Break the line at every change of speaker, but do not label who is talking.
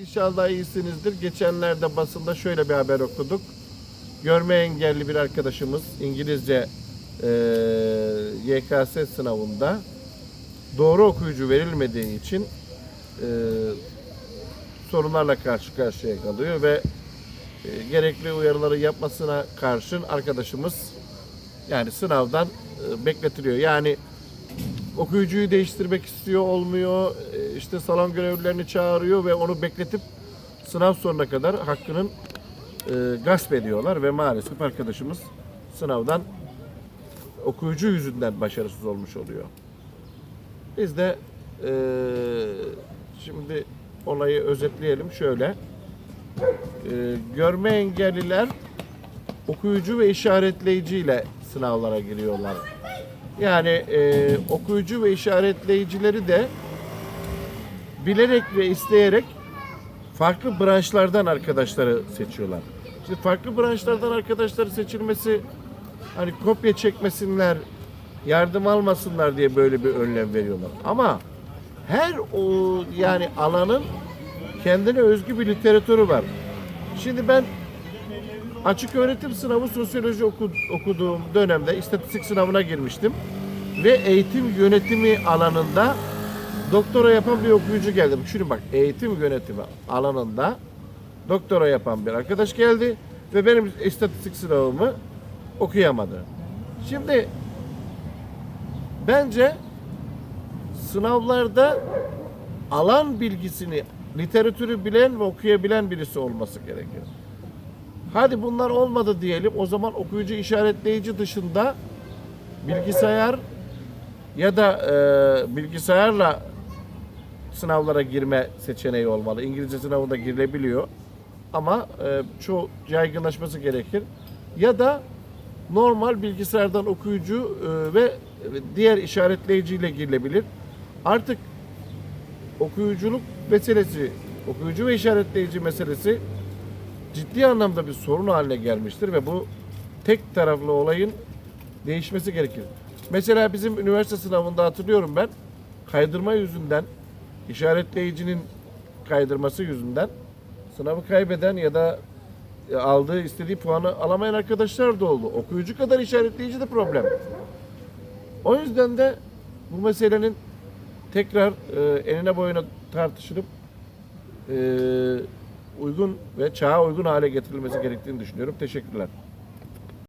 İnşallah iyisinizdir. Geçenlerde basında şöyle bir haber okuduk. Görme engelli bir arkadaşımız İngilizce eee YKS sınavında doğru okuyucu verilmediği için eee, sorunlarla karşı karşıya kalıyor ve e, gerekli uyarıları yapmasına karşın arkadaşımız yani sınavdan e, bekletiliyor. Yani okuyucuyu değiştirmek istiyor olmuyor. E, işte salon görevlilerini çağırıyor ve onu bekletip sınav sonuna kadar hakkının e, gasp ediyorlar ve maalesef arkadaşımız sınavdan okuyucu yüzünden başarısız olmuş oluyor. Biz de e, şimdi olayı özetleyelim şöyle. E, görme engelliler okuyucu ve işaretleyici ile sınavlara giriyorlar. Yani e, okuyucu ve işaretleyicileri de bilerek ve isteyerek farklı branşlardan arkadaşları seçiyorlar. Şimdi farklı branşlardan arkadaşları seçilmesi hani kopya çekmesinler, yardım almasınlar diye böyle bir önlem veriyorlar. Ama her o yani alanın kendine özgü bir literatürü var. Şimdi ben açık öğretim sınavı sosyoloji oku- okuduğum dönemde istatistik sınavına girmiştim. Ve eğitim yönetimi alanında doktora yapan bir okuyucu geldi. Şimdi bak eğitim yönetimi alanında doktora yapan bir arkadaş geldi ve benim istatistik sınavımı okuyamadı. Şimdi bence sınavlarda alan bilgisini, literatürü bilen ve okuyabilen birisi olması gerekiyor. Hadi bunlar olmadı diyelim. O zaman okuyucu işaretleyici dışında bilgisayar ya da e, bilgisayarla sınavlara girme seçeneği olmalı. İngilizce sınavında girilebiliyor. Ama e, çoğu yaygınlaşması gerekir. Ya da normal bilgisayardan okuyucu e, ve diğer işaretleyiciyle girilebilir. Artık okuyuculuk meselesi, okuyucu ve işaretleyici meselesi ciddi anlamda bir sorun haline gelmiştir ve bu tek taraflı olayın değişmesi gerekir. Mesela bizim üniversite sınavında hatırlıyorum ben kaydırma yüzünden işaretleyicinin kaydırması yüzünden sınavı kaybeden ya da e, aldığı istediği puanı alamayan arkadaşlar da oldu. Okuyucu kadar işaretleyici de problem. O yüzden de bu meselenin tekrar e, enine boyuna tartışılıp e, uygun ve çağa uygun hale getirilmesi gerektiğini düşünüyorum. Teşekkürler.